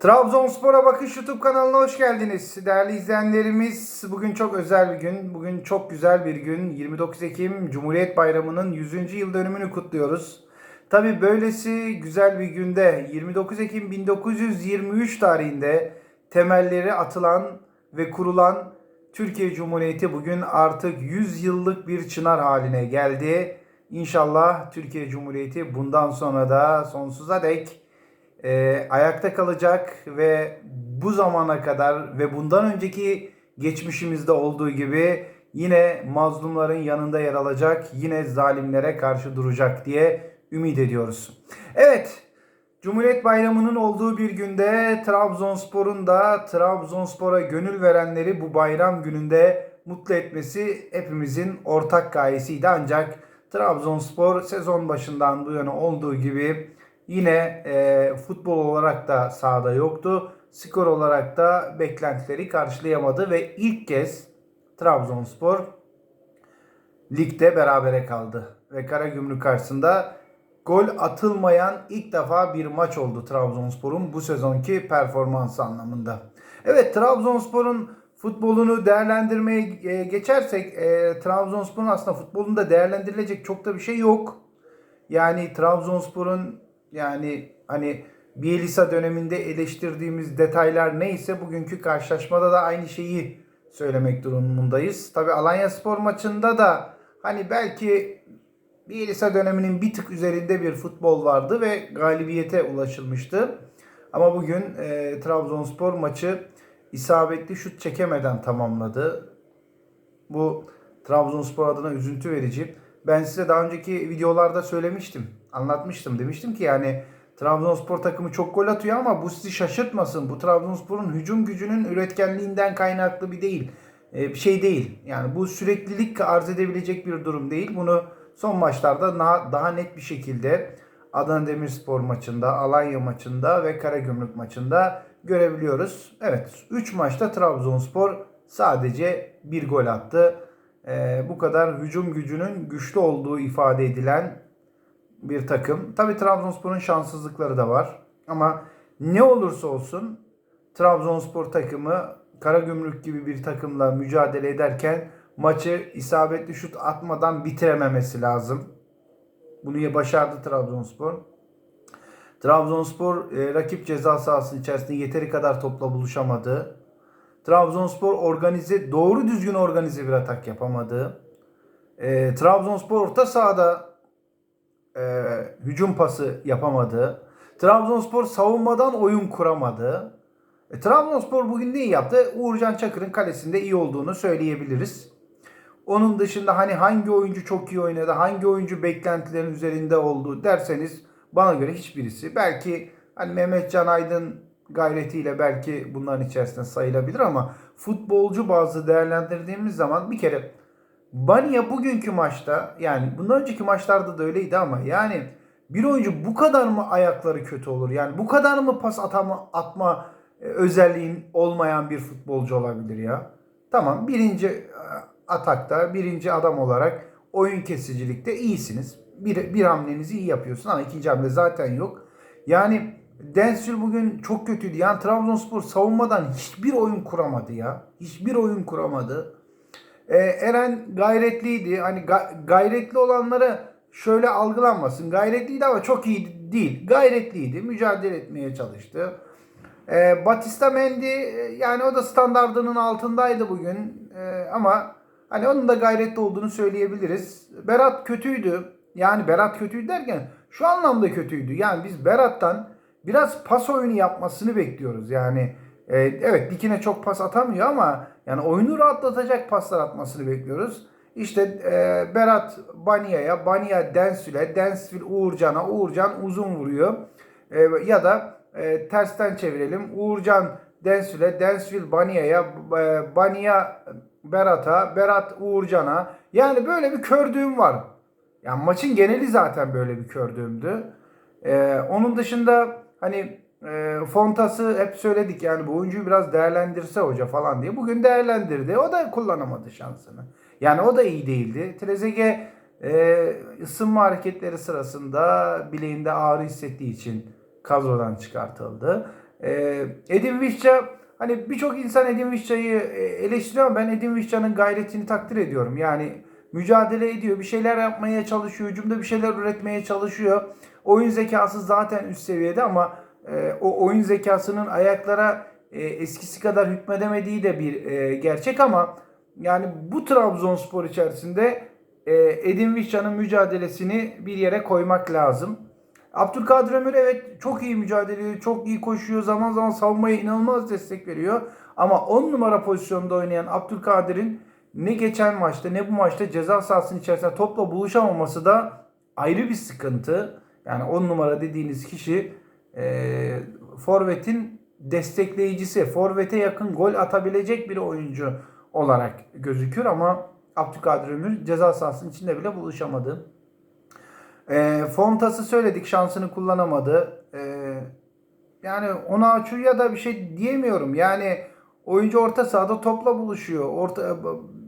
Trabzonspor'a Bakış YouTube kanalına hoş geldiniz. Değerli izleyenlerimiz bugün çok özel bir gün. Bugün çok güzel bir gün. 29 Ekim Cumhuriyet Bayramı'nın 100. yıl dönümünü kutluyoruz. Tabi böylesi güzel bir günde 29 Ekim 1923 tarihinde temelleri atılan ve kurulan Türkiye Cumhuriyeti bugün artık 100 yıllık bir çınar haline geldi. İnşallah Türkiye Cumhuriyeti bundan sonra da sonsuza dek e, ayakta kalacak ve bu zamana kadar ve bundan önceki geçmişimizde olduğu gibi yine mazlumların yanında yer alacak, yine zalimlere karşı duracak diye ümit ediyoruz. Evet, Cumhuriyet Bayramı'nın olduğu bir günde Trabzonspor'un da Trabzonspor'a gönül verenleri bu bayram gününde mutlu etmesi hepimizin ortak gayesiydi. Ancak Trabzonspor sezon başından bu yana olduğu gibi yine e, futbol olarak da sahada yoktu. Skor olarak da beklentileri karşılayamadı ve ilk kez Trabzonspor ligde berabere kaldı. Ve Karagümrük karşısında gol atılmayan ilk defa bir maç oldu Trabzonspor'un bu sezonki performansı anlamında. Evet Trabzonspor'un futbolunu değerlendirmeye e, geçersek e, Trabzonspor'un aslında futbolunda değerlendirilecek çok da bir şey yok. Yani Trabzonspor'un yani hani Bielisa döneminde eleştirdiğimiz detaylar neyse bugünkü karşılaşmada da aynı şeyi söylemek durumundayız. Tabi Alanya Spor maçında da hani belki Bielisa döneminin bir tık üzerinde bir futbol vardı ve galibiyete ulaşılmıştı. Ama bugün e, Trabzonspor maçı isabetli şut çekemeden tamamladı. Bu Trabzonspor adına üzüntü verici. Ben size daha önceki videolarda söylemiştim. Anlatmıştım. Demiştim ki yani Trabzonspor takımı çok gol atıyor ama bu sizi şaşırtmasın. Bu Trabzonspor'un hücum gücünün üretkenliğinden kaynaklı bir değil. E, bir şey değil. Yani bu süreklilik arz edebilecek bir durum değil. Bunu son maçlarda daha net bir şekilde Adana Demirspor maçında, Alanya maçında ve Karagümrük maçında görebiliyoruz. Evet 3 maçta Trabzonspor sadece bir gol attı. Ee, bu kadar hücum gücünün güçlü olduğu ifade edilen bir takım. Tabi Trabzonspor'un şanssızlıkları da var. Ama ne olursa olsun Trabzonspor takımı Karagümrük gibi bir takımla mücadele ederken maçı isabetli şut atmadan bitirememesi lazım. Bunu başardı Trabzonspor. Trabzonspor e, rakip ceza sahası içerisinde yeteri kadar topla buluşamadı. Trabzonspor organize, doğru düzgün organize bir atak yapamadı. E, Trabzonspor orta sahada e, hücum pası yapamadı. Trabzonspor savunmadan oyun kuramadı. E, Trabzonspor bugün neyi yaptı? Uğurcan Çakır'ın kalesinde iyi olduğunu söyleyebiliriz. Onun dışında hani hangi oyuncu çok iyi oynadı, hangi oyuncu beklentilerin üzerinde oldu derseniz bana göre hiçbirisi. Belki hani Mehmet Can Aydın gayretiyle belki bunların içerisinde sayılabilir ama futbolcu bazı değerlendirdiğimiz zaman bir kere Banya bugünkü maçta yani bundan önceki maçlarda da öyleydi ama yani bir oyuncu bu kadar mı ayakları kötü olur? Yani bu kadar mı pas atama, atma e, özelliğin olmayan bir futbolcu olabilir ya? Tamam birinci e, atakta birinci adam olarak oyun kesicilikte iyisiniz. Bir, bir hamlenizi iyi yapıyorsun ama ikinci hamle zaten yok. Yani Densül bugün çok kötüydü. Yani Trabzonspor savunmadan hiçbir oyun kuramadı ya. Hiçbir oyun kuramadı. Ee, Eren gayretliydi. Hani ga- gayretli olanları şöyle algılanmasın. Gayretliydi ama çok iyi değil. Gayretliydi. Mücadele etmeye çalıştı. Ee, Batista Mendy yani o da standardının altındaydı bugün. Ee, ama hani onun da gayretli olduğunu söyleyebiliriz. Berat kötüydü. Yani Berat kötüydü derken şu anlamda kötüydü. Yani biz Berat'tan biraz pas oyunu yapmasını bekliyoruz. Yani e, evet dikine çok pas atamıyor ama yani oyunu rahatlatacak paslar atmasını bekliyoruz. İşte e, Berat Bania'ya, Bania Densül'e, Densül Uğurcan'a, Uğurcan uzun vuruyor. E, ya da e, tersten çevirelim. Uğurcan Densül'e, Densül Bania'ya, e, Bania Berat'a, Berat Uğurcan'a. Yani böyle bir kördüğüm var. Yani maçın geneli zaten böyle bir kördüğümdü. Ee, onun dışında hani e, Fontas'ı hep söyledik yani bu oyuncuyu biraz değerlendirse hoca falan diye. Bugün değerlendirdi. O da kullanamadı şansını. Yani o da iyi değildi. Trezeguet e, ısınma hareketleri sırasında bileğinde ağrı hissettiği için kadrodan çıkartıldı. E, Edin Visca hani birçok insan Edin Visca'yı e, eleştiriyor ama ben Edin Visca'nın gayretini takdir ediyorum. Yani mücadele ediyor, bir şeyler yapmaya çalışıyor, hücumda bir şeyler üretmeye çalışıyor. Oyun zekası zaten üst seviyede ama e, o oyun zekasının ayaklara e, eskisi kadar hükmedemediği de bir e, gerçek ama yani bu Trabzonspor içerisinde e, Edin Visca'nın mücadelesini bir yere koymak lazım. Abdülkadir Ömür evet çok iyi mücadele ediyor, çok iyi koşuyor, zaman zaman savunmaya inanılmaz destek veriyor. Ama 10 numara pozisyonda oynayan Abdülkadir'in ne geçen maçta ne bu maçta ceza sahasının içerisinde topla buluşamaması da ayrı bir sıkıntı. Yani 10 numara dediğiniz kişi e, Forvet'in destekleyicisi, Forvet'e yakın gol atabilecek bir oyuncu olarak gözüküyor ama Abdülkadir Ömür ceza sahasının içinde bile buluşamadı. E, Fontas'ı söyledik şansını kullanamadı. E, yani ona Açu'ya da bir şey diyemiyorum. Yani oyuncu orta sahada topla buluşuyor. Orta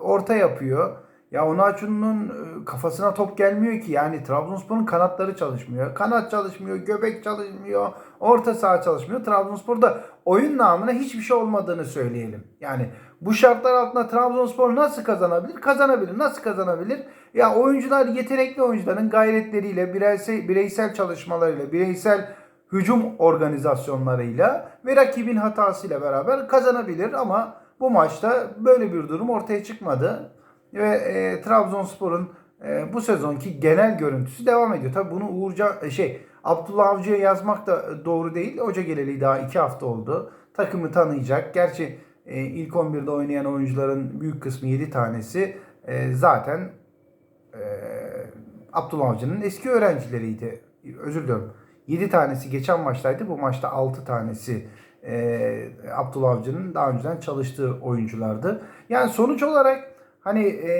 orta yapıyor. Ya ona Açu'nun kafasına top gelmiyor ki. Yani Trabzonspor'un kanatları çalışmıyor. Kanat çalışmıyor, göbek çalışmıyor, orta saha çalışmıyor. Trabzonspor'da oyun namına hiçbir şey olmadığını söyleyelim. Yani bu şartlar altında Trabzonspor nasıl kazanabilir? Kazanabilir. Nasıl kazanabilir? Ya oyuncular yetenekli oyuncuların gayretleriyle, bireysel, bireysel çalışmalarıyla, bireysel hücum organizasyonlarıyla ve rakibin hatasıyla beraber kazanabilir ama bu maçta böyle bir durum ortaya çıkmadı ve e, Trabzonspor'un e, bu sezonki genel görüntüsü devam ediyor. Tabi bunu Uğurcan şey Abdullah Avcı'ya yazmak da doğru değil. Hoca geleli daha iki hafta oldu. Takımı tanıyacak. Gerçi e, ilk 11'de oynayan oyuncuların büyük kısmı 7 tanesi e, zaten e, Abdullah Avcı'nın eski öğrencileriydi. Özür diliyorum. 7 tanesi geçen maçtaydı. Bu maçta 6 tanesi e, Abdullah Avcı'nın daha önceden çalıştığı oyunculardı. Yani sonuç olarak hani e,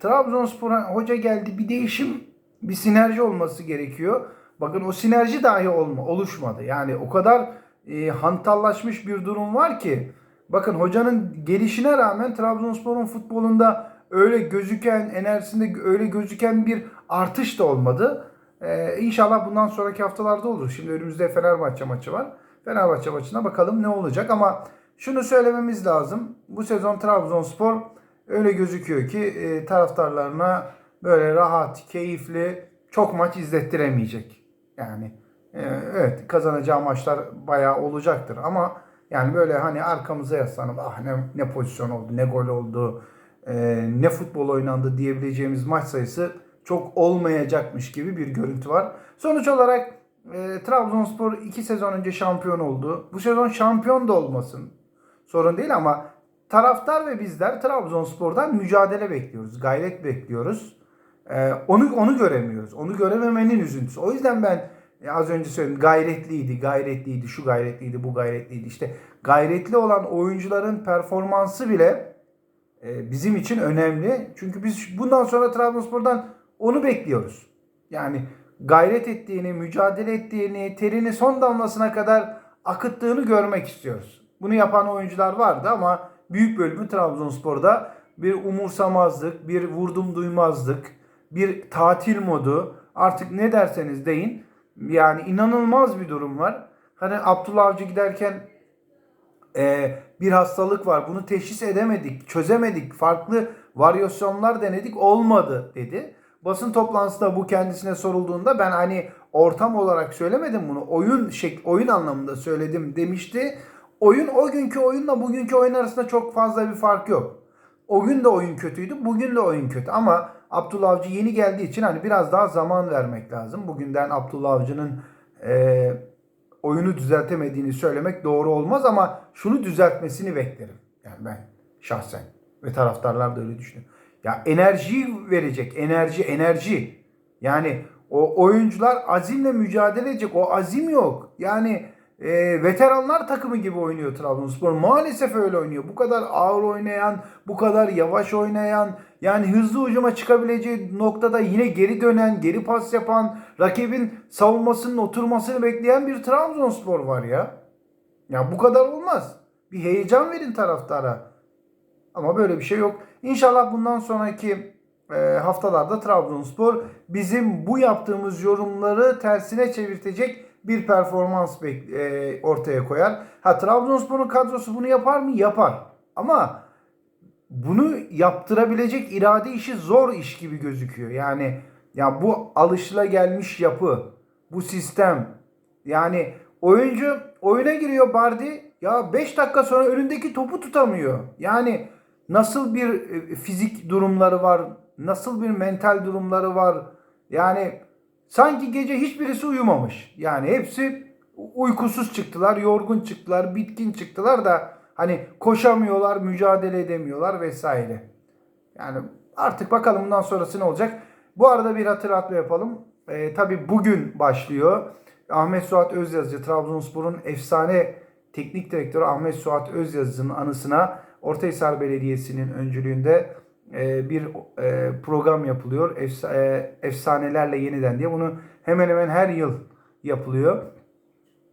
Trabzonspor'a hoca geldi bir değişim bir sinerji olması gerekiyor. Bakın o sinerji dahi olma, oluşmadı. Yani o kadar e, hantallaşmış bir durum var ki bakın hocanın gelişine rağmen Trabzonspor'un futbolunda öyle gözüken enerjisinde öyle gözüken bir artış da olmadı. Ee, inşallah bundan sonraki haftalarda olur. Şimdi önümüzde Fenerbahçe maçı var. Fenerbahçe maçına bakalım ne olacak ama şunu söylememiz lazım. Bu sezon Trabzonspor öyle gözüküyor ki e, taraftarlarına böyle rahat, keyifli çok maç izlettiremeyecek. Yani e, evet kazanacağı maçlar bayağı olacaktır ama yani böyle hani arkamıza yaslanıp ah ne, ne pozisyon oldu, ne gol oldu, e, ne futbol oynandı diyebileceğimiz maç sayısı çok olmayacakmış gibi bir görüntü var. Sonuç olarak e, Trabzonspor 2 sezon önce şampiyon oldu. Bu sezon şampiyon da olmasın. Sorun değil ama taraftar ve bizler Trabzonspor'dan mücadele bekliyoruz. Gayret bekliyoruz. E, onu onu göremiyoruz. Onu görememenin üzüntüsü. O yüzden ben e, az önce söyledim gayretliydi, gayretliydi, şu gayretliydi, bu gayretliydi. İşte gayretli olan oyuncuların performansı bile e, bizim için önemli. Çünkü biz bundan sonra Trabzonspor'dan onu bekliyoruz. Yani gayret ettiğini, mücadele ettiğini, terini son damlasına kadar akıttığını görmek istiyoruz. Bunu yapan oyuncular vardı ama büyük bölümü Trabzonspor'da bir umursamazlık, bir vurdum duymazlık, bir tatil modu artık ne derseniz deyin. Yani inanılmaz bir durum var. Hani Abdullah Avcı giderken e, bir hastalık var. Bunu teşhis edemedik, çözemedik. Farklı varyasyonlar denedik olmadı dedi. Basın toplantısında bu kendisine sorulduğunda ben hani ortam olarak söylemedim bunu. Oyun şek oyun anlamında söyledim demişti. Oyun o günkü oyunla bugünkü oyun arasında çok fazla bir fark yok. O gün de oyun kötüydü, bugün de oyun kötü ama Abdullah Avcı yeni geldiği için hani biraz daha zaman vermek lazım. Bugünden Abdullah Avcı'nın e, oyunu düzeltemediğini söylemek doğru olmaz ama şunu düzeltmesini beklerim. Yani ben şahsen ve taraftarlar da öyle düşünüyor. Ya enerjiyi verecek. Enerji, enerji. Yani o oyuncular azimle mücadele edecek. O azim yok. Yani e, veteranlar takımı gibi oynuyor Trabzonspor. Maalesef öyle oynuyor. Bu kadar ağır oynayan, bu kadar yavaş oynayan, yani hızlı ucuma çıkabileceği noktada yine geri dönen, geri pas yapan, rakibin savunmasının oturmasını bekleyen bir Trabzonspor var ya. Ya bu kadar olmaz. Bir heyecan verin taraftara. Ama böyle bir şey yok. İnşallah bundan sonraki e, haftalarda Trabzonspor bizim bu yaptığımız yorumları tersine çevirtecek bir performans e, ortaya koyar. Ha Trabzonspor'un kadrosu bunu yapar mı? Yapar. Ama bunu yaptırabilecek irade işi zor iş gibi gözüküyor. Yani ya bu alışılagelmiş yapı, bu sistem yani oyuncu oyuna giriyor Bardi ya 5 dakika sonra önündeki topu tutamıyor. Yani nasıl bir e, fizik durumları var, nasıl bir mental durumları var. Yani sanki gece hiçbirisi uyumamış. Yani hepsi uykusuz çıktılar, yorgun çıktılar, bitkin çıktılar da hani koşamıyorlar, mücadele edemiyorlar vesaire. Yani artık bakalım bundan sonrası ne olacak. Bu arada bir hatırlatma yapalım. Ee, tabii bugün başlıyor. Ahmet Suat Özyazıcı, Trabzonspor'un efsane teknik direktörü Ahmet Suat Özyazıcı'nın anısına Ortahisar Belediyesi'nin öncülüğünde e, bir e, program yapılıyor. E, efsanelerle yeniden diye. Bunu hemen hemen her yıl yapılıyor.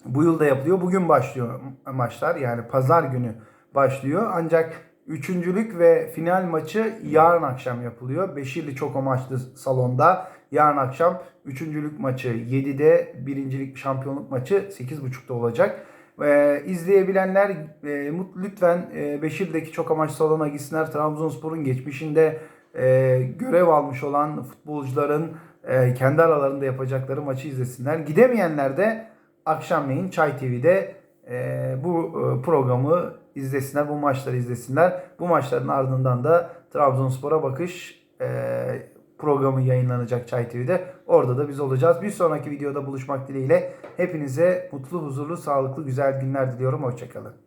Bu yıl da yapılıyor. Bugün başlıyor maçlar. Yani pazar günü başlıyor. Ancak üçüncülük ve final maçı yarın akşam yapılıyor. Beşirli çok amaçlı salonda. Yarın akşam üçüncülük maçı 7'de, birincilik şampiyonluk maçı 8.30'da olacak. Ee, izleyebilenler e, lütfen e, Beşir'deki çok amaçlı salona gitsinler. Trabzonspor'un geçmişinde e, görev almış olan futbolcuların e, kendi aralarında yapacakları maçı izlesinler. Gidemeyenler de akşamleyin Çay TV'de e, bu e, programı izlesinler, bu maçları izlesinler. Bu maçların ardından da Trabzonspor'a bakış e, programı yayınlanacak Çay TV'de. Orada da biz olacağız. Bir sonraki videoda buluşmak dileğiyle hepinize mutlu, huzurlu, sağlıklı, güzel günler diliyorum. Hoşçakalın.